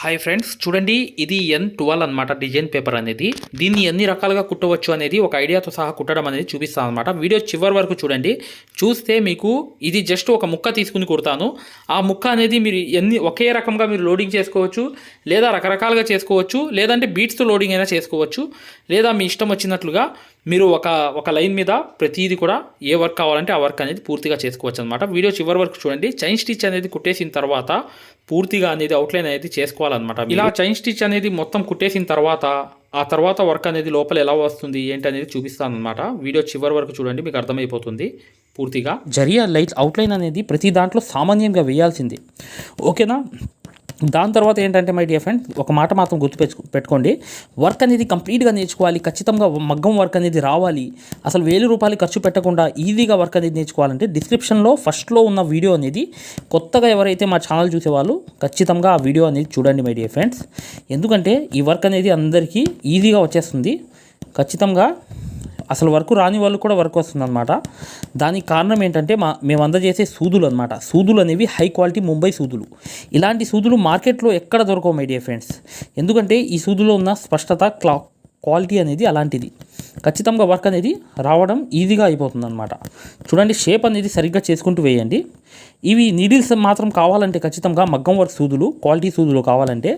Hi friends చూడండి ఇది N twelve అనమాట డిజైన్ పేపర్ అనేది. దీన్ని ఎన్ని రకాలుగా కుట్టవచ్చు అనేది ఒక ఐడియాతో సహా కుట్టడం అనేది చూపిస్తాను అనమాట వీడియో చివరి వరకు చూడండి. చూస్తే మీకు ఇది జస్ట్ ఒక ముక్క తీసుకుని కుడతాను. ఆ ముక్క అనేది మీరు ఎన్ని ఒకే రకంగా మీరు లోడింగ్ చేసుకోవచ్చు లేదా రకరకాలుగా చేసుకోవచ్చు లేదంటే బీట్స్తో లోడింగ్ అయినా చేసుకోవచ్చు లేదా మీ ఇష్టం వచ్చినట్లుగా మీరు ఒక ఒక లైన్ మీద ప్రతిదీ కూడా ఏ వర్క్ కావాలంటే ఆ వర్క్ అనేది పూర్తిగా చేసుకోవచ్చు అనమాట వీడియో చివరి వరకు చూడండి. చైన్ స్టిచ్ అనేది కుట్టేసిన తర్వాత పూర్తిగా అనేది అవుట్లైన్ అనేది చేసుకోవాలన్నమాట. ఇలా చైన్ స్టిచ్ అనేది మొత్తం కుట్టేసిన తర్వాత ఆ తర్వాత వర్క్ అనేది లోపల ఎలా వస్తుంది ఏంటి అనేది చూపిస్తాను అనమాట వీడియో చివరి వరకు చూడండి మీకు అర్థమైపోతుంది పూర్తిగా. జరియ లైట్ అవుట్లైన్ అనేది ప్రతి దాంట్లో సామాన్యంగా వేయాల్సింది. ఓకేనా? దాని తర్వాత ఏంటంటే మై డియర్ ఫ్రెండ్ ఒక మాట మాత్రం గుర్తు పెట్టుకోండి. వర్క్ అనేది కంప్లీట్గా నేర్చుకోవాలి ఖచ్చితంగా మగ్గం వర్క్ అనేది రావాలి. అసలు వేలు రూపాయలు ఖర్చు పెట్టకుండా ఈజీగా వర్క్ అనేది నేర్చుకోవాలంటే డిస్క్రిప్షన్లో ఫస్ట్లో ఉన్న వీడియో అనేది కొత్తగా ఎవరైతే మా ఛానల్ చూసేవాళ్ళు ఖచ్చితంగా ఆ వీడియో అనేది చూడండి మై డియర్ ఫ్రెండ్స్ ఎందుకంటే ఈ వర్క్ అనేది అందరికీ ఈజీగా వచ్చేస్తుంది. ఖచ్చితంగా అసలు వర్క్ రాని వాళ్ళు కూడా వర్క్ వస్తుందన్నమాట. దానికి కారణం ఏంటంటే మా మేము అందజేసే సూదులు అనమాట సూదులు అనేవి హై క్వాలిటీ ముంబై సూదులు. ఇలాంటి సూదులు మార్కెట్లో ఎక్కడ దొరకవు మై డియర్ ఫ్రెండ్స్ ఎందుకంటే ఈ సూదులో ఉన్న స్పష్టత క్లా క్వాలిటీ అనేది అలాంటిది. ఖచ్చితంగా వర్క్ అనేది రావడం ఈజీగా అయిపోతుంది అనమాట చూడండి షేప్ అనేది సరిగ్గా చేసుకుంటూ వేయండి. ఇవి నీడిల్స్ మాత్రం కావాలంటే ఖచ్చితంగా మగ్గం వర్క్ సూదులు క్వాలిటీ సూదులు కావాలంటే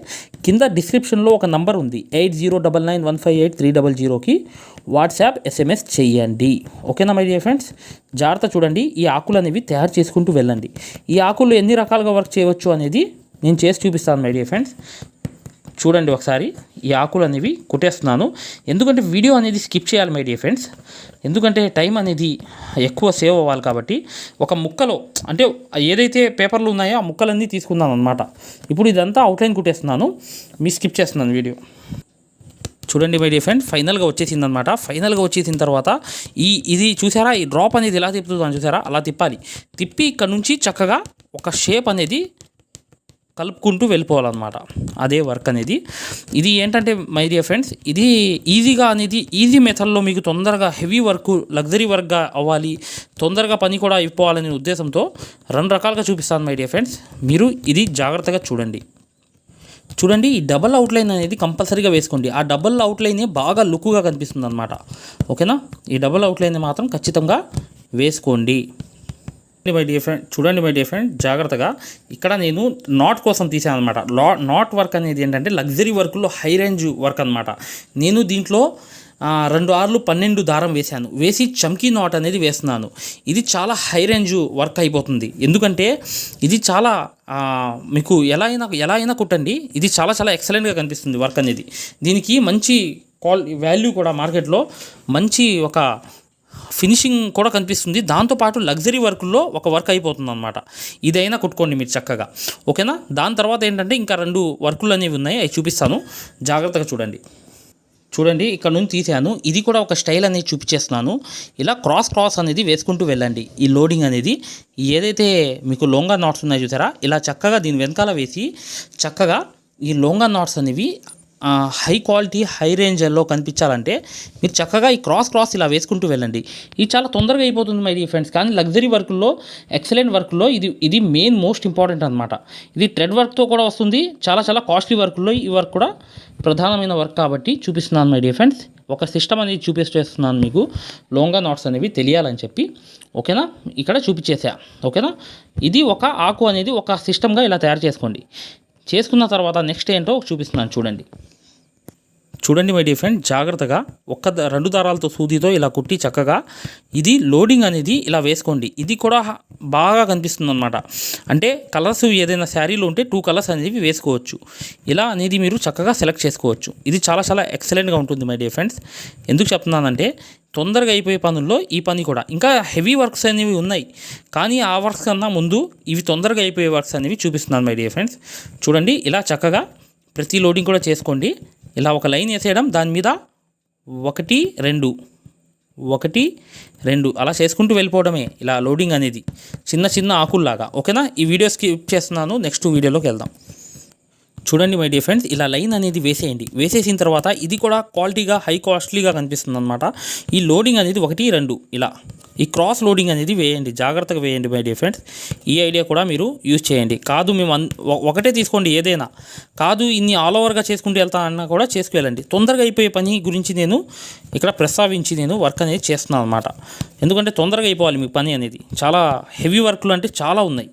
కింద డిస్క్రిప్షన్లో ఒక నంబర్ ఉంది eight zero double nine one five eight three double జీరోకి వాట్సాప్ ఎస్ఎంఎస్ చేయండి. ఓకేనా మై డియర్ ఫ్రెండ్స్ జాగ్రత్త చూడండి ఈ ఆకులు అనేవి తయారు చేసుకుంటూ వెళ్ళండి. ఈ ఆకులు ఎన్ని రకాలుగా వర్క్ చేయవచ్చు అనేది నేను చేసి చూపిస్తాను మై డియర్ ఫ్రెండ్స్ చూడండి ఒకసారి ఈ ఆకులు అనేవి కుట్టేస్తున్నాను. ఎందుకంటే వీడియో అనేది స్కిప్ చేయాలి మై డియర్ ఫ్రెండ్స్. ఎందుకంటే టైం అనేది ఎక్కువ సేవ్ అవ్వాలి కాబట్టి ఒక ముక్కలో అంటే ఏదైతే పేపర్లు ఉన్నాయో ఆ ముక్కలన్నీ తీసుకున్నాను అనమాట ఇప్పుడు ఇదంతా అవుట్లైన్ కుట్టేస్తున్నాను. మీ స్కిప్ చేస్తున్నాను వీడియో. చూడండి మై డియర్ ఫ్రెండ్ ఫైనల్గా వచ్చేసింది అనమాట ఫైనల్గా వచ్చేసిన తర్వాత ఈ ఇది చూసారా? ఈ డ్రాప్ అనేది ఎలా తిప్పుతుందని చూసారా? అలా తిప్పాలి. తిప్పి ఇక్కడ నుంచి చక్కగా ఒక షేప్ అనేది కలుపుకుంటూ వెళ్ళిపోవాలన్నమాట. అదే వర్క్ అనేది. ఇది ఏంటంటే మై డియర్ ఫ్రెండ్స్ ఇది ఈజీగా అనేది ఈజీ మెథడ్లో మీకు తొందరగా హెవీ వర్క్ లగ్జరీ వర్క్గా అవ్వాలి తొందరగా పని కూడా అయిపోవాలనే ఉద్దేశంతో రెండు రకాలుగా చూపిస్తాను మై డియర్ ఫ్రెండ్స్ మీరు ఇది జాగ్రత్తగా చూడండి. చూడండి ఈ డబల్ అవుట్లైన్ అనేది కంపల్సరీగా వేసుకోండి. ఆ డబల్ అవుట్లైనే బాగా లుక్గా కనిపిస్తుంది అనమాట ఓకేనా? ఈ డబల్ అవుట్లైన్ మాత్రం ఖచ్చితంగా వేసుకోండి. మై డియర్ ఫ్రెండ్ చూడండి మై డియర్ ఫ్రెండ్ జాగ్రత్తగా. ఇక్కడ నేను నాట్ కోసం తీసాను అనమాట లా నాట్ వర్క్ అనేది ఏంటంటే లగ్జరీ వర్క్లో హై రేంజ్ వర్క్ అనమాట నేను దీంట్లో రెండు ఆర్లు పన్నెండు దారం వేశాను. వేసి చమ్కీ నాట్ అనేది వేస్తున్నాను. ఇది చాలా హై రేంజ్ వర్క్ అయిపోతుంది. ఎందుకంటే ఇది చాలా మీకు ఎలా అయినా ఎలా అయినా కుట్టండి. ఇది చాలా చాలా ఎక్సలెంట్గా కనిపిస్తుంది వర్క్ అనేది. దీనికి మంచి క్వాల్ వాల్యూ కూడా మార్కెట్లో మంచి ఒక ఫినిషింగ్ కూడా కనిపిస్తుంది. దాంతోపాటు లగ్జరీ వర్క్లో ఒక వర్క్ అయిపోతుంది అనమాట ఇదైనా కుట్టుకోండి మీరు చక్కగా. ఓకేనా? దాని తర్వాత ఏంటంటే ఇంకా రెండు వర్కులు అనేవి ఉన్నాయి. అవి చూపిస్తాను. జాగ్రత్తగా చూడండి. చూడండి ఇక్కడ నుంచి తీసాను. ఇది కూడా ఒక స్టైల్ అనేది చూపించేస్తున్నాను. ఇలా క్రాస్ క్రాస్ అనేది వేసుకుంటూ వెళ్ళండి. ఈ లోడింగ్ అనేది ఏదైతే మీకు లోంగా నాట్స్ ఉన్నాయో చూసారా? ఇలా చక్కగా దీని వెనకాల వేసి చక్కగా ఈ లోంగా నాట్స్ అనేవి హై క్వాలిటీ హై రేంజ్లో కనిపించాలంటే మీరు చక్కగా ఈ క్రాస్ క్రాస్ ఇలా వేసుకుంటూ వెళ్ళండి. ఇది చాలా తొందరగా అయిపోతుంది మై ఫ్రెండ్స్ కానీ లగ్జరీ వర్క్లో ఎక్సలెంట్ వర్క్లో ఇది ఇది మెయిన్ మోస్ట్ ఇంపార్టెంట్ అనమాట ఇది ట్రెడ్ వర్క్తో కూడా వస్తుంది చాలా చాలా కాస్ట్లీ వర్క్లో ఈ వర్క్ కూడా ప్రధానమైన వర్క్ కాబట్టి చూపిస్తున్నాను మై ఫ్రెండ్స్ ఒక సిస్టమ్ అనేది చూపిస్తేస్తున్నాను మీకు. లోంగా నాట్స్ అనేవి తెలియాలని చెప్పి. ఓకేనా? ఇక్కడ చూపించేసా. ఓకేనా? ఇది ఒక ఆకు అనేది ఒక సిస్టమ్గా ఇలా తయారు చేసుకోండి. చేసుకున్న తర్వాత నెక్స్ట్ ఏంటో చూపిస్తున్నాను చూడండి. చూడండి మై డియర్ ఫ్రెండ్ జాగ్రత్తగా ఒక్క రెండు దారాలతో సూదితో ఇలా కుట్టి చక్కగా ఇది లోడింగ్ అనేది ఇలా వేసుకోండి. ఇది కూడా బాగా కనిపిస్తుంది అనమాట అంటే కలర్స్ ఏదైనా శారీలు ఉంటే టూ కలర్స్ అనేవి వేసుకోవచ్చు. ఇలా అనేది మీరు చక్కగా సెలెక్ట్ చేసుకోవచ్చు. ఇది చాలా చాలా ఎక్సలెంట్గా ఉంటుంది మై డియర్ ఫ్రెండ్స్. ఎందుకు చెప్తున్నానంటే తొందరగా అయిపోయే పనుల్లో ఈ పని కూడా. ఇంకా హెవీ వర్క్స్ అనేవి ఉన్నాయి. కానీ ఆ వర్క్స్ కన్నా ముందు ఇవి తొందరగా అయిపోయే వర్క్స్ అనేవి చూపిస్తున్నాను మై డియర్ ఫ్రెండ్స్. చూడండి ఇలా చక్కగా ప్రతి లోడింగ్ కూడా చేసుకోండి. ఇలా ఒక లైన్ వేసేయడం దాని మీద ఒకటి రెండు. ఒకటి రెండు. అలా చేసుకుంటూ వెళ్ళిపోవడమే ఇలా లోడింగ్ అనేది. చిన్న చిన్న ఆకుల్లాగా. ఓకేనా? ఈ వీడియో స్కిప్ చేస్తున్నాను. నెక్స్ట్ వీడియోలోకి వెళ్దాం. చూడండి మై డియర్ ఫ్రెండ్స్ ఇలా లైన్ అనేది వేసేయండి. వేసేసిన తర్వాత ఇది కూడా క్వాలిటీగా హై కాస్ట్లీగా కనిపిస్తుంది అనమాట ఈ లోడింగ్ అనేది ఒకటి రెండు. ఇలా. ఈ క్రాస్ లోడింగ్ అనేది వేయండి. జాగ్రత్తగా వేయండి మై డియర్ ఫ్రెండ్స్ ఈ ఐడియా కూడా మీరు యూజ్ చేయండి. కాదు మేము అన్- ఒకటే తీసుకోండి ఏదైనా. కాదు ఇన్ని ఆల్ ఓవర్గా చేసుకుంటూ వెళ్తానన్నా కూడా చేసుకువెళ్ళండి. తొందరగా అయిపోయే పని గురించి నేను ఇక్కడ ప్రస్తావించి నేను వర్క్ అనేది చేస్తున్నాను అనమాట ఎందుకంటే తొందరగా అయిపోవాలి మీ పని అనేది. చాలా హెవీ వర్క్లు అంటే చాలా ఉన్నాయి.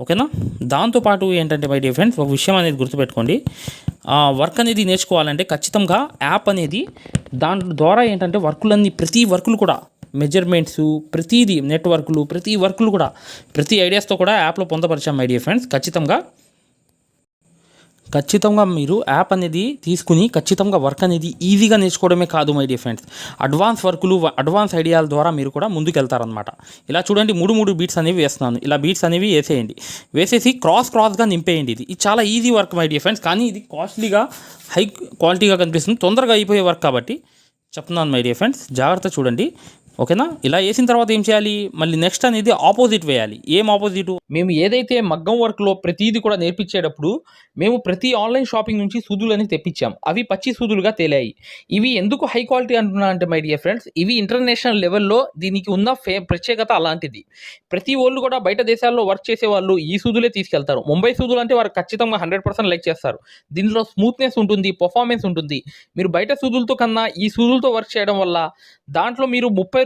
ఓకేనా? దాంతోపాటు ఏంటంటే మై డియర్ ఫ్రెండ్స్ ఒక విషయం అనేది గుర్తుపెట్టుకోండి. వర్క్ అనేది నేర్చుకోవాలంటే ఖచ్చితంగా యాప్ అనేది దాని ద్వారా ఏంటంటే వర్కులన్నీ ప్రతి వర్కులు కూడా మెజర్మెంట్స్ ప్రతిదీ నెట్వర్క్లు ప్రతి వర్క్లు కూడా ప్రతి ఐడియాస్తో కూడా యాప్లో పొందపరిచాం మై డియర్ ఫ్రెండ్స్ ఖచ్చితంగా ఖచ్చితంగా మీరు యాప్ అనేది తీసుకుని ఖచ్చితంగా వర్క్ అనేది ఈజీగా నేర్చుకోవడమే కాదు మై డియర్ ఫ్రెండ్స్ అడ్వాన్స్ వర్కులు అడ్వాన్స్ ఐడియాల ద్వారా మీరు కూడా ముందుకు వెళ్తారనమాట ఇలా చూడండి మూడు మూడు బీట్స్ అనేవి వేస్తున్నాను. ఇలా బీట్స్ అనేవి వేసేయండి. వేసేసి క్రాస్ క్రాస్గా నింపేయండి ఇది. ఇది చాలా easy work my dear friends కానీ ఇది కాస్ట్లీగా హై క్వాలిటీగా కనిపిస్తుంది. తొందరగా అయిపోయే వర్క్ కాబట్టి చెప్తున్నాను మై డియర్ ఫ్రెండ్స్ జాగ్రత్త చూడండి. ఓకేనా? ఇలా వేసిన తర్వాత ఏం చేయాలి? మళ్ళీ నెక్స్ట్ అనేది ఆపోజిట్ వేయాలి. ఏం ఆపోజిట్ మేము ఏదైతే మగ్గం వర్క్లో ప్రతిదీ కూడా నేర్పించేటప్పుడు మేము ప్రతి ఆన్లైన్ షాపింగ్ నుంచి సూదులని తెప్పించాం. అవి పచ్చి సూదులుగా తేలాయి. ఇవి ఎందుకు హై క్వాలిటీ అంటున్నా అంటే మై డియర్ ఫ్రెండ్స్ ఇవి ఇంటర్నేషనల్ లెవెల్లో దీనికి ఉన్న ఫే ప్రత్యేకత అలాంటిది. ప్రతి వాళ్ళు కూడా బయట దేశాల్లో వర్క్ చేసే వాళ్ళు ఈ సూదులే తీసుకెళ్తారు. ముంబై సూదులు అంటే వారు ఖచ్చితంగా హండ్రెడ్ పర్సెంట్ లైక్ చేస్తారు. దీనిలో స్మూత్నెస్ ఉంటుంది పర్ఫార్మెన్స్ ఉంటుంది. మీరు బయట సూదులతో కన్నా ఈ సూదులతో వర్క్ చేయడం వల్ల దాంట్లో మీరు ముప్పై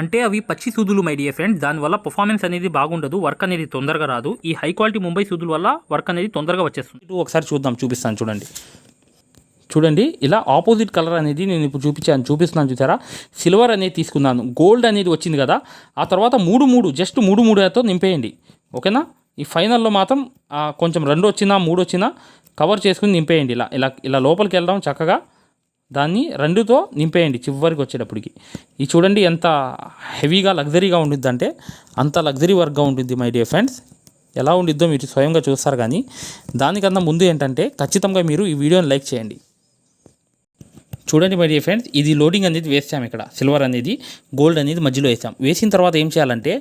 అంటే అవి పచ్చి సూదులు మై డియర్ ఫ్రెండ్స్ దానివల్ల పర్ఫార్మెన్స్ అనేది బాగుండదు వర్క్ అనేది తొందరగా రాదు. ఈ హై క్వాలిటీ ముంబై సూదుల వల్ల వర్క్ అనేది తొందరగా వచ్చేస్తుంది. ఇటు ఒకసారి చూద్దాం చూపిస్తాను చూడండి. చూడండి ఇలా ఆపోజిట్ కలర్ అనేది నేను ఇప్పుడు చూపించాను చూపిస్తున్నాను చూసారా? సిల్వర్ అనేది తీసుకున్నాను. గోల్డ్ అనేది వచ్చింది కదా. ఆ తర్వాత మూడు మూడు జస్ట్ మూడు మూడుతో నింపేయండి. ఓకేనా? ఈ ఫైనల్లో మాత్రం కొంచెం రెండు వచ్చినా మూడు వచ్చినా కవర్ చేసుకుని నింపేయండి. ఇలా ఇలా ఇలా లోపలికి వెళ్ళడం చక్కగా. దాన్ని రెండుతో నింపేయండి చివరికి వచ్చేటప్పటికి. ఇది చూడండి ఎంత హెవీగా లగ్జరీగా ఉంటుంది అంటే అంత లగ్జరీ వర్క్గా ఉంటుంది మై డియర్ ఫ్రెండ్స్. ఎలా ఉండిద్దో మీరు స్వయంగా చూస్తారు కానీ దానికన్నా ముందు ఏంటంటే ఖచ్చితంగా మీరు ఈ వీడియోని లైక్ చేయండి. చూడండి మై డియర్ ఫ్రెండ్స్ ఇది లోడింగ్ అనేది వేస్తాం ఇక్కడ. సిల్వర్ అనేది గోల్డ్ అనేది మధ్యలో వేసాం. వేసిన తర్వాత ఏం చేయాలంటే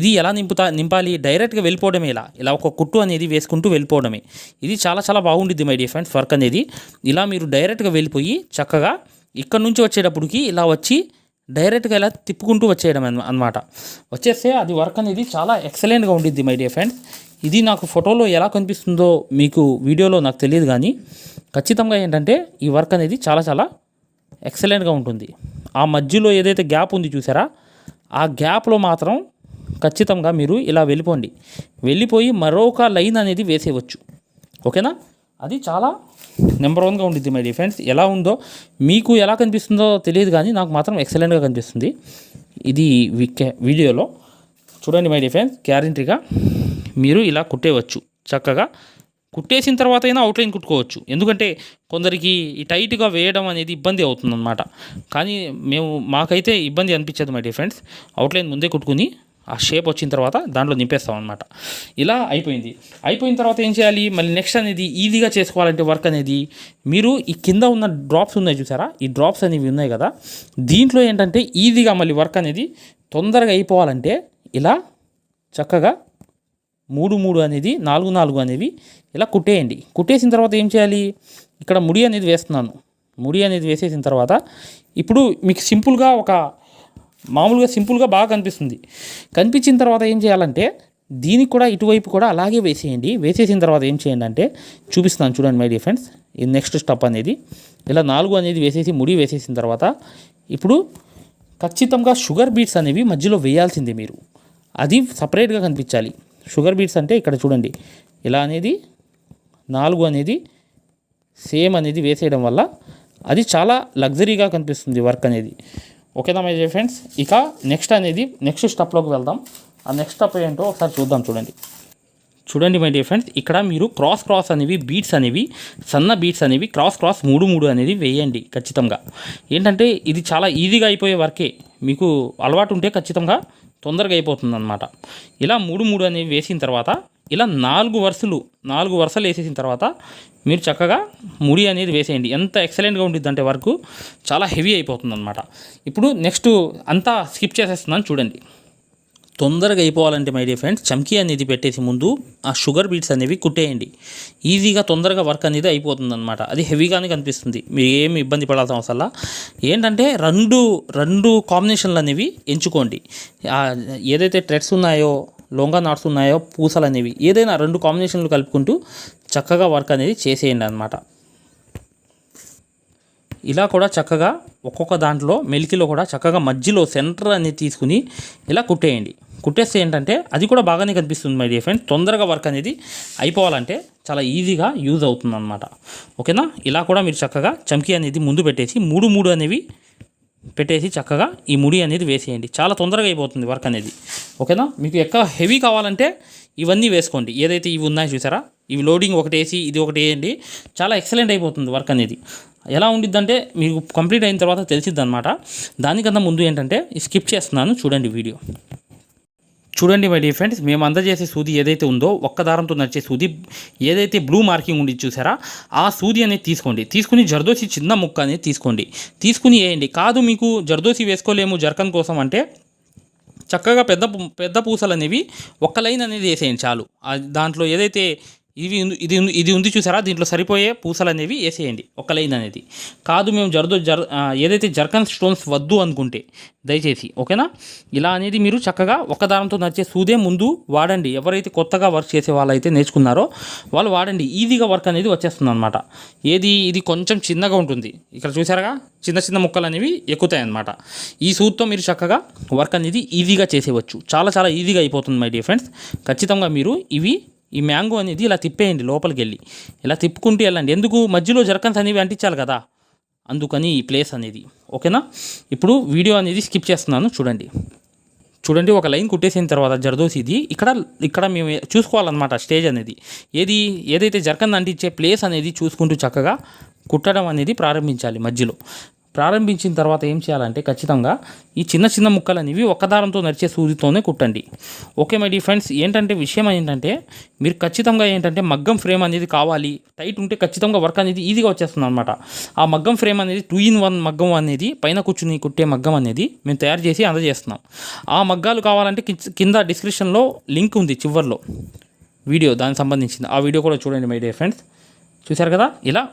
ఇది ఎలా నింపుతా నింపాలి డైరెక్ట్గా వెళ్ళిపోవడమే ఇలా. ఇలా ఒక కుట్టు అనేది వేసుకుంటూ వెళ్ళిపోవడమే. ఇది చాలా చాలా బాగుండిద్ది మై డియర్ ఫ్రెండ్స్ వర్క్ అనేది. ఇలా మీరు డైరెక్ట్గా వెళ్ళిపోయి చక్కగా ఇక్కడ నుంచి వచ్చేటప్పటికి ఇలా వచ్చి డైరెక్ట్గా ఇలా తిప్పుకుంటూ వచ్చేయడం అనమాట. వచ్చేస్తే అది వర్క్ అనేది చాలా ఎక్సలెంట్గా ఉండిద్ది మై డియర్ ఫ్రెండ్స్. ఇది నాకు ఫోటోలో ఎలా కనిపిస్తుందో మీకు వీడియోలో నాకు తెలియదు కానీ ఖచ్చితంగా ఏంటంటే ఈ వర్క్ అనేది చాలా చాలా ఎక్సలెంట్గా ఉంటుంది. ఆ మధ్యలో ఏదైతే గ్యాప్ ఉంది చూసారా? ఆ గ్యాప్లో మాత్రం ఖచ్చితంగా మీరు ఇలా వెళ్ళిపోండి. వెళ్ళిపోయి మరొక లైన్ అనేది వేసేయవచ్చు. ఓకేనా? అది చాలా నెంబర్ వన్గా ఉంటుంది మై డిఫెన్స్ ఫ్రెండ్స్. ఎలా ఉందో మీకు ఎలా కనిపిస్తుందో తెలియదు కానీ నాకు మాత్రం ఎక్సలెంట్గా కనిపిస్తుంది. ఇది వి- వీడియోలో. చూడండి మై డియర్ ఫ్రెండ్స్ గ్యారంటీగా మీరు ఇలా కుట్టేయవచ్చు. చక్కగా కుట్టేసిన తర్వాత అయినా అవుట్లైన్ కుట్టుకోవచ్చు. ఎందుకంటే కొందరికి ఈ టైట్గా వేయడం అనేది ఇబ్బంది అవుతుందన్నమాట. కానీ మేము మాకైతే ఇబ్బంది అనిపించదు మై డియర్ ఫ్రెండ్స్ అవుట్లైన్ ముందే కుట్టుకుని ఆ షేప్ వచ్చిన తర్వాత దాంట్లో నింపేస్తాం అనమాట ఇలా అయిపోయింది. అయిపోయిన తర్వాత ఏం చేయాలి? మళ్ళీ నెక్స్ట్ అనేది ఈజీగా చేసుకోవాలంటే వర్క్ అనేది. మీరు ఈ కింద ఉన్న డ్రాప్స్ ఉన్నాయి చూసారా? ఈ డ్రాప్స్ అనేవి ఉన్నాయి కదా? దీంట్లో ఏంటంటే ఈజీగా మళ్ళీ వర్క్ అనేది తొందరగా అయిపోవాలంటే ఇలా చక్కగా మూడు మూడు అనేది నాలుగు నాలుగు అనేవి ఇలా కుట్టేయండి. కుట్టేసిన తర్వాత ఏం చేయాలి? ఇక్కడ ముడి అనేది వేస్తున్నాను. ముడి అనేది వేసేసిన తర్వాత ఇప్పుడు మీకు సింపుల్గా ఒక మామూలుగా సింపుల్గా బాగా కనిపిస్తుంది. కనిపించిన తర్వాత ఏం చేయాలంటే దీనికి కూడా ఇటువైపు కూడా అలాగే వేసేయండి. వేసేసిన తర్వాత ఏం చేయండి అంటే చూపిస్తున్నాను చూడండి మై డియర్ ఫ్రెండ్స్. ఇది నెక్స్ట్ స్టెప్ అనేది ఇలా నాలుగు అనేది వేసేసి ముడి వేసేసిన తర్వాత ఇప్పుడు ఖచ్చితంగా షుగర్ బీట్స్ అనేవి మధ్యలో వేయాల్సిందే మీరు. అది సపరేట్గా కనిపించాలి. షుగర్ బీట్స్ అంటే ఇక్కడ చూడండి ఇలా అనేది నాలుగు అనేది సేమ్ అనేది వేసేయడం వల్ల అది చాలా లగ్జరీగా కనిపిస్తుంది వర్క్ అనేది. ఓకేనా మై ఫ్రెండ్స్? ఇక నెక్స్ట్ అనేది నెక్స్ట్ స్టెప్లోకి వెళ్దాం. ఆ నెక్స్ట్ స్టెప్ ఏంటో ఒకసారి చూద్దాం చూడండి. చూడండి మై డియర్ ఫ్రెండ్స్ ఇక్కడ మీరు క్రాస్ క్రాస్ అనేవి బీట్స్ అనేవి సన్న బీట్స్ అనేవి క్రాస్ క్రాస్ మూడు మూడు అనేది వేయండి ఖచ్చితంగా. ఏంటంటే ఇది చాలా ఈజీగా అయిపోయే వర్కే. మీకు అలవాటు ఉంటే ఖచ్చితంగా తొందరగా అయిపోతుంది అనమాట ఇలా మూడు మూడు అనేవి వేసిన తర్వాత ఇలా నాలుగు వరుసలు నాలుగు వరుసలు వేసేసిన తర్వాత మీరు చక్కగా ముడి అనేది వేసేయండి. ఎంత ఎక్సలెంట్గా ఉంటుంది అంటే వరకు చాలా హెవీ అయిపోతుంది అనమాట ఇప్పుడు నెక్స్ట్ అంతా స్కిప్ చేసేస్తున్నాను చూడండి. తొందరగా అయిపోవాలంటే మై డియర్ ఫ్రెండ్స్ చమ్కీ అనేది పెట్టేసి ముందు ఆ షుగర్ బీట్స్ అనేవి కుట్టేయండి. ఈజీగా తొందరగా వర్క్ అనేది అయిపోతుంది అనమాట అది హెవీగానే కనిపిస్తుంది. మీరు ఏమి ఇబ్బంది పడాల్సిన అవసరం ఏంటంటే రెండు రెండు కాంబినేషన్లు అనేవి ఎంచుకోండి. ఏదైతే ట్రెడ్స్ ఉన్నాయో లొంగా నాట్స్ ఉన్నాయో పూసలు అనేవి ఏదైనా రెండు కాంబినేషన్లు కలుపుకుంటూ చక్కగా వర్క్ అనేది చేసేయండి అనమాట ఇలా కూడా చక్కగా ఒక్కొక్క దాంట్లో మెలికిలో కూడా చక్కగా మధ్యలో సెంటర్ అనేది తీసుకుని ఇలా కుట్టేయండి. కుట్టేస్తే ఏంటంటే అది కూడా బాగానే కనిపిస్తుంది మై డియర్ ఫ్రెండ్ తొందరగా వర్క్ అనేది అయిపోవాలంటే చాలా ఈజీగా యూజ్ అవుతుంది అనమాట ఓకేనా? ఇలా కూడా మీరు చక్కగా చమ్కీ అనేది ముందు పెట్టేసి మూడు మూడు అనేవి పెట్టేసి చక్కగా ఈ ముడి అనేది వేసేయండి. చాలా తొందరగా అయిపోతుంది వర్క్ అనేది. ఓకేనా? మీకు ఎక్కువ హెవీ కావాలంటే ఇవన్నీ వేసుకోండి. ఏదైతే ఇవి ఉన్నాయో చూసారా? ఇవి లోడింగ్ ఒకటి వేసి ఇది ఒకటి వేయండి. చాలా ఎక్సలెంట్ అయిపోతుంది వర్క్ అనేది. ఎలా ఉండిద్దంటే మీకు కంప్లీట్ అయిన తర్వాత తెలిసిద్ది అనమాట దానికన్నా ముందు ఏంటంటే స్కిప్ చేస్తున్నాను చూడండి వీడియో చూడండి మై డియర్ ఫ్రెండ్స్ మేము అందజేసే సూది ఏదైతే ఉందో ఒక్క దారంతో నడిచే సూది ఏదైతే బ్లూ మార్కింగ్ ఉండి చూసారా ఆ సూది అనేది తీసుకోండి. తీసుకుని జర్దోసి చిన్న ముక్క అనేది తీసుకోండి. తీసుకుని వేయండి. కాదు మీకు జర్దోసి వేసుకోలేము జర్కన్ కోసం అంటే చక్కగా పెద్ద పెద్ద పూసలు అనేవి ఒక్క లైన్ అనేది వేసేయండి చాలు. దాంట్లో ఏదైతే ఇవి ఉంది- ఇది ఇది ఉంది చూసారా? దీంట్లో సరిపోయే పూసలు అనేవి వేసేయండి. ఒక లైన్ అనేది కాదు మేము జర్దో జర్ ఏదైతే జర్కన్ స్టోన్స్ వద్దు అనుకుంటే దయచేసి ఓకేనా? ఇలా అనేది మీరు చక్కగా ఒక దారంతో నడిచే సూదే ముందు వాడండి. ఎవరైతే కొత్తగా వర్క్ చేసే వాళ్ళైతే నేర్చుకున్నారో వాళ్ళు వాడండి. ఈజీగా వర్క్ అనేది వచ్చేస్తుంది అనమాట ఏది? ఇది కొంచెం చిన్నగా ఉంటుంది. ఇక్కడ చూసారుగా? చిన్న చిన్న ముక్కలు అనేవి ఎక్కుతాయి అనమాట ఈ సూత్తో మీరు చక్కగా వర్క్ అనేది ఈజీగా చేసేవచ్చు. చాలా చాలా ఈజీగా అయిపోతుంది మై డియర్ ఫ్రెండ్స్. ఖచ్చితంగా మీరు ఇవి ఈ మ్యాంగో అనేది ఇలా తిప్పేయండి లోపలికి వెళ్ళి. ఇలా తిప్పుకుంటూ వెళ్ళండి. ఎందుకు? మధ్యలో జరకన్స్ అనేవి అంటించాలి కదా. అందుకని ఈ ప్లేస్ అనేది. ఓకేనా? ఇప్పుడు వీడియో అనేది స్కిప్ చేస్తున్నాను. చూడండి. చూడండి ఒక లైన్ కుట్టేసిన తర్వాత జరదోసి ఇది. ఇక్కడ ఇక్కడ మేము చూసుకోవాలన్నమాట స్టేజ్ అనేది. ఏది ఏదైతే జర్కన్ అంటించే ప్లేస్ అనేది చూసుకుంటూ చక్కగా కుట్టడం అనేది ప్రారంభించాలి మధ్యలో. ప్రారంభించిన తర్వాత ఏం చేయాలంటే ఖచ్చితంగా ఈ చిన్న చిన్న ముక్కలు అనేవి ఒక్క దారంతో నడిచే సూదితోనే కుట్టండి. ఓకే మై డీ ఫ్రెండ్స్ ఏంటంటే విషయం ఏంటంటే మీరు ఖచ్చితంగా ఏంటంటే మగ్గం ఫ్రేమ్ అనేది కావాలి టైట్ ఉంటే ఖచ్చితంగా వర్క్ అనేది ఈజీగా వచ్చేస్తుంది అనమాట ఆ మగ్గం ఫ్రేమ్ అనేది టూ ఇన్ వన్ మగ్గం అనేది పైన కూర్చుని కుట్టే మగ్గం అనేది మేము తయారు చేసి అందజేస్తున్నాం. ఆ మగ్గాలు కావాలంటే కింద- డిస్క్రిప్షన్లో లింక్ ఉంది చివర్లో. వీడియో దానికి సంబంధించింది. ఆ వీడియో కూడా చూడండి మై డే ఫ్రెండ్స్. చూశారు కదా? ఇలా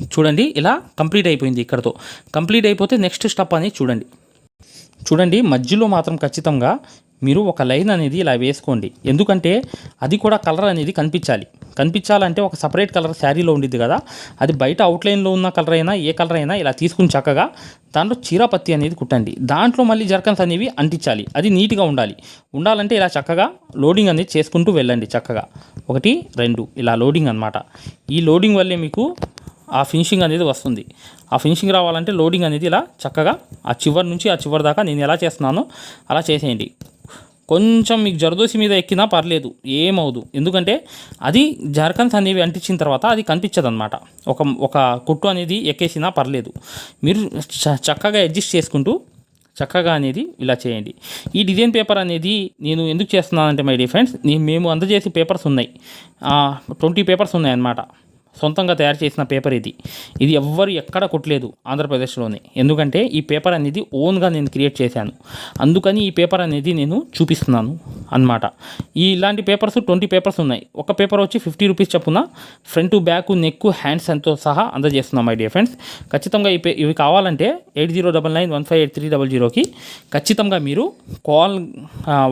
చూడండి ఇలా కంప్లీట్ అయిపోయింది ఇక్కడతో. కంప్లీట్ అయిపోతే నెక్స్ట్ స్టెప్ అనేది చూడండి. చూడండి మధ్యలో మాత్రం ఖచ్చితంగా మీరు ఒక లైన్ అనేది ఇలా వేసుకోండి. ఎందుకంటే అది కూడా కలర్ అనేది కనిపించాలి. కనిపించాలంటే ఒక సపరేట్ కలర్ శారీలో ఉండిద్ది కదా. అది బయట అవుట్లైన్లో ఉన్న కలర్ అయినా ఏ కలర్ అయినా ఇలా తీసుకుని చక్కగా దాంట్లో చీరాపత్తి అనేది కుట్టండి. దాంట్లో మళ్ళీ జర్కన్స్ అనేవి అంటించాలి. అది నీట్గా ఉండాలి. ఉండాలంటే ఇలా చక్కగా లోడింగ్ అనేది చేసుకుంటూ వెళ్ళండి చక్కగా. ఒకటి రెండు ఇలా లోడింగ్ అన్నమాట. ఈ లోడింగ్ వల్లే మీకు ఆ ఫినిషింగ్ అనేది వస్తుంది. ఆ ఫినిషింగ్ రావాలంటే లోడింగ్ అనేది ఇలా చక్కగా ఆ చివరి నుంచి ఆ చివరి దాకా నేను ఎలా చేస్తున్నానో అలా చేసేయండి. కొంచెం మీకు జరదోసి మీద ఎక్కినా పర్లేదు ఏమవుదు ఎందుకంటే అది జర్కన్స్ అనేవి అంటించిన తర్వాత అది కనిపించదు అనమాట ఒక ఒక కుట్టు అనేది ఎక్కేసినా పర్లేదు. మీరు చ- చక్కగా అడ్జస్ట్ చేసుకుంటూ చక్కగా అనేది ఇలా చేయండి. ఈ డిజైన్ పేపర్ అనేది నేను ఎందుకు చేస్తున్నానంటే మై డియర్ ఫ్రెండ్స్ నేను మేము అందజేసే పేపర్స్ ఉన్నాయి. ట్వంటీ పేపర్స్ ఉన్నాయి అన్నమాట సొంతంగా తయారు చేసిన పేపర్ ఇది. ఇది ఎవ్వరు ఎక్కడ కొట్టలేదు ఆంధ్రప్రదేశ్లోనే. ఎందుకంటే ఈ పేపర్ అనేది ఓన్గా నేను క్రియేట్ చేశాను. అందుకని ఈ పేపర్ అనేది నేను చూపిస్తున్నాను అన్నమాట. ఈ ఇలాంటి పేపర్స్ ట్వంటీ పేపర్స్ ఉన్నాయి. ఒక పేపర్ వచ్చి ఫిఫ్టీ రూపీస్ చప్పున ఫ్రంట్ బ్యాక్ నెక్ హ్యాండ్స్ అంతో సహా అందజేస్తున్నాం మై డియర్ ఫ్రెండ్స్. ఖచ్చితంగా ఈ పే ఇవి కావాలంటే eight zero double nine one five eight three double జీరోకి ఖచ్చితంగా మీరు కాల్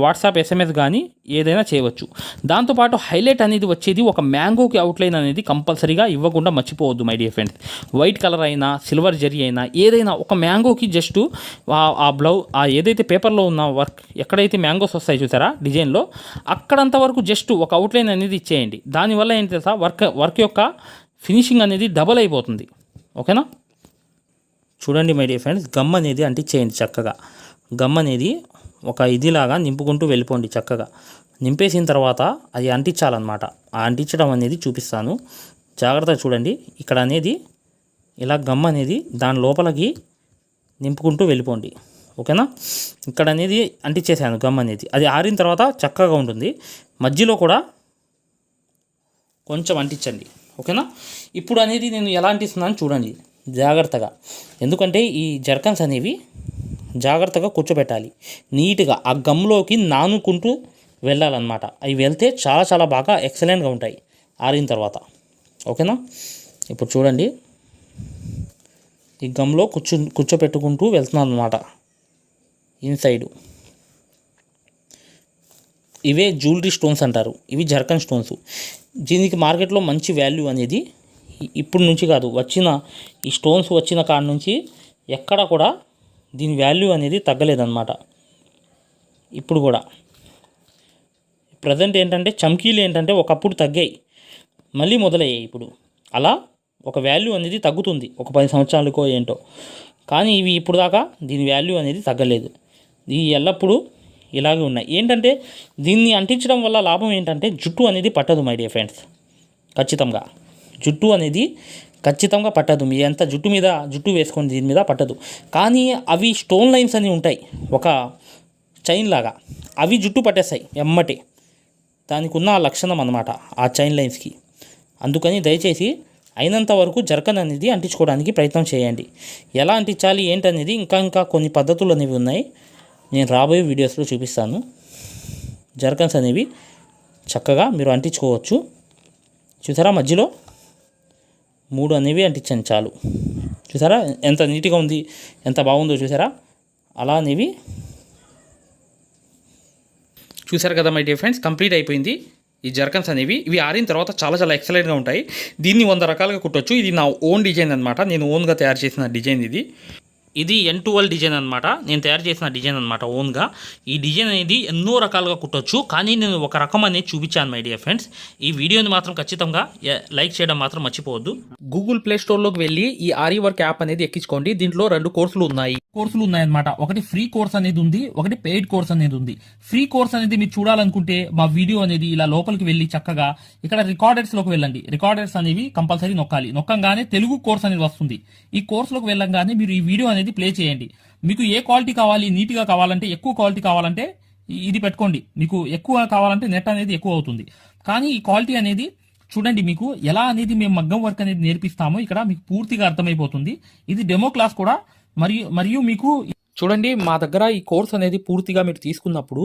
వాట్సాప్ ఎస్ఎంఎస్ కానీ ఏదైనా చేయవచ్చు. దాంతోపాటు హైలైట్ అనేది వచ్చేది ఒక మ్యాంగోకి అవుట్లైన్ అనేది కంపల్సరీ కంపల్సరీగా ఇవ్వకుండా మర్చిపోవద్దు my dear friends white colour అయినా సిల్వర్ జరీ అయినా ఏదైనా ఒక మ్యాంగోకి జస్ట్ ఆ బ్లౌ ఆ ఏదైతే పేపర్లో ఉన్న వర్క్ ఎక్కడైతే మ్యాంగోస్ వస్తాయి చూసారా? డిజైన్లో అక్కడంత వరకు జస్ట్ ఒక అవుట్లైన్ అనేది ఇచ్చేయండి. దానివల్ల ఏంటి తెలుసా? వర్క్ వర్క్ యొక్క ఫినిషింగ్ అనేది డబల్ అయిపోతుంది. ఓకేనా చూడండి మై డియర్ ఫ్రెండ్స్ గమ్ అనేది అంటించేయండి చక్కగా. గమ్ అనేది ఒక ఇదిలాగా నింపుకుంటూ వెళ్ళిపోండి చక్కగా. నింపేసిన తర్వాత అది అంటించాలన్నమాట. ఆ అంటించడం అనేది చూపిస్తాను. జాగ్రత్తగా చూడండి. ఇక్కడ అనేది ఇలా గమ్ అనేది దాని లోపలికి నింపుకుంటూ వెళ్ళిపోండి. ఓకేనా? ఇక్కడ అనేది అంటించేసాను గమ్ అనేది. అది ఆరిన తర్వాత చక్కగా ఉంటుంది. మధ్యలో కూడా కొంచెం అంటించండి. ఓకేనా? ఇప్పుడు అనేది నేను ఎలా అంటిస్తున్నాను చూడండి. జాగ్రత్తగా. ఎందుకంటే ఈ జర్కన్స్ అనేవి జాగ్రత్తగా కూర్చోబెట్టాలి. నీట్గా ఆ గమ్లోకి నానుకుంటూ వెళ్ళాలన్నమాట. అవి వెళ్తే చాలా చాలా బాగా ఎక్సలెంట్గా ఉంటాయి. ఆరిన తర్వాత. ఓకేనా? ఇప్పుడు చూడండి. ఈ గమ్లో కూర్చు కూర్చోపెట్టుకుంటూ వెళ్తున్నాను అనమాట ఇన్సైడ్. ఇవే జ్యువెలరీ స్టోన్స్ అంటారు. ఇవి జర్కన్ స్టోన్స్. దీనికి మార్కెట్లో మంచి వాల్యూ అనేది ఇప్పుడు నుంచి కాదు. వచ్చిన ఈ స్టోన్స్ వచ్చిన కాడ నుంచి ఎక్కడ కూడా దీని వాల్యూ అనేది తగ్గలేదన్నమాట. ఇప్పుడు కూడా. ప్రజెంట్ ఏంటంటే చమ్కీలు ఏంటంటే ఒకప్పుడు తగ్గాయి. మళ్ళీ మొదలయ్యాయి ఇప్పుడు. అలా ఒక వాల్యూ అనేది తగ్గుతుంది ఒక పది సంవత్సరాలకో ఏంటో. కానీ ఇవి ఇప్పుడు దాకా దీని వాల్యూ అనేది తగ్గలేదు. ఇవి ఎల్లప్పుడూ ఇలాగే ఉన్నాయి. ఏంటంటే దీన్ని అంటించడం వల్ల లాభం ఏంటంటే జుట్టు అనేది పట్టదు మై డియర్ ఫ్రెండ్స్. ఖచ్చితంగా. జుట్టు అనేది ఖచ్చితంగా పట్టదు. మీ అంత జుట్టు మీద జుట్టు వేసుకొని దీని మీద పట్టదు. కానీ అవి స్టోన్ లైన్స్ అని ఉంటాయి. ఒక చైన్ లాగా. అవి జుట్టు పట్టేస్తాయి ఎమ్మటి. దానికి ఉన్న ఆ లక్షణం అన్నమాట ఆ చైన్ లైన్స్కి. అందుకని దయచేసి అయినంత వరకు జర్కన్ అనేది అంటించుకోవడానికి ప్రయత్నం చేయండి. ఎలా అంటించాలి ఏంటనేది ఇంకా ఇంకా కొన్ని పద్ధతులు అనేవి ఉన్నాయి. నేను రాబోయే వీడియోస్లో చూపిస్తాను. జర్కన్స్ అనేవి చక్కగా మీరు అంటించుకోవచ్చు. చూసారా మధ్యలో? మూడు అనేవి అంటించండి చాలు. చూసారా? ఎంత నీట్గా ఉంది ఎంత బాగుందో చూసారా? అలా అనేవి. చూసారు కదా మై డియర్ ఫ్రెండ్స్ కంప్లీట్ అయిపోయింది. ఈ జర్కన్స్ అనేవి ఇవి ఆరిన తర్వాత చాలా చాలా ఎక్సలెంట్గా ఉంటాయి. దీన్ని వంద రకాలుగా కుట్టొచ్చు. ఇది నా ఓన్ డిజైన్ అనమాట నేను ఓన్గా తయారు చేసిన డిజైన్ ఇది. ఇది ఎన్ ట్వెల్వ్ డిజైన్ అనమాట నేను తయారు చేసిన డిజైన్ అనమాట ఓన్గా. ఈ డిజైన్ అనేది ఎన్నో రకాలుగా కుట్టొచ్చు. కానీ నేను ఒక రకం అనేది చూపించాను మై డియర్ ఫ్రెండ్స్ ఈ వీడియోని మాత్రం ఖచ్చితంగా లైక్ చేయడం మాత్రం మర్చిపోవద్దు. గూగుల్ ప్లే స్టోర్లోకి వెళ్ళి ఈ ఆరి వర్క్ యాప్ అనేది ఎక్కించుకోండి. దీంట్లో రెండు కోర్సులు ఉన్నాయి. కోర్సులు ఉన్నాయన్నమాట. ఒకటి ఫ్రీ కోర్స్ అనేది ఉంది ఒకటి పెయిడ్ కోర్స్ అనేది ఉంది. ఫ్రీ కోర్స్ అనేది మీరు చూడాలనుకుంటే మా వీడియో అనేది ఇలా లోపలికి వెళ్ళి చక్కగా ఇక్కడ రికార్డర్స్లోకి వెళ్ళండి. రికార్డర్స్ అనేవి కంపల్సరీ నొక్కాలి. నొక్కంగానే తెలుగు కోర్స్ అనేది వస్తుంది. ఈ కోర్స్లోకి వెళ్ళంగానే మీరు ఈ వీడియో అనేది అనేది ప్లే చేయండి. మీకు ఏ క్వాలిటీ కావాలి నీట్గా కావాలంటే ఎక్కువ క్వాలిటీ కావాలంటే ఇది పెట్టుకోండి. మీకు ఎక్కువ కావాలంటే నెట్ అనేది ఎక్కువ అవుతుంది. కానీ ఈ క్వాలిటీ అనేది చూడండి మీకు ఎలా అనేది మేము మగ్గం వర్క్ అనేది నేర్పిస్తామో ఇక్కడ మీకు పూర్తిగా అర్థమైపోతుంది. ఇది డెమో క్లాస్ కూడా. మరియు మరియు మీకు చూడండి మా దగ్గర ఈ కోర్స్ అనేది పూర్తిగా మీరు తీసుకున్నప్పుడు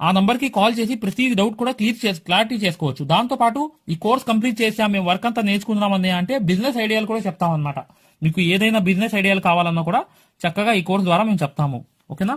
ఆ నంబర్కి కాల్ చేసి ప్రతి డౌట్ కూడా క్లియర్ చేసి క్లారిటీ చేసుకోవచ్చు. దాంతో పాటు ఈ కోర్స్ కంప్లీట్ చేసాం మేము వర్క్ అంతా నేర్చుకుందామని అంటే బిజినెస్ ఐడియాలు కూడా చెప్తాం అనమాట మీకు ఏదైనా బిజినెస్ ఐడియాలు కావాలన్నా కూడా చక్కగా ఈ కోర్స్ ద్వారా మేము చెప్తాము. ఓకేనా?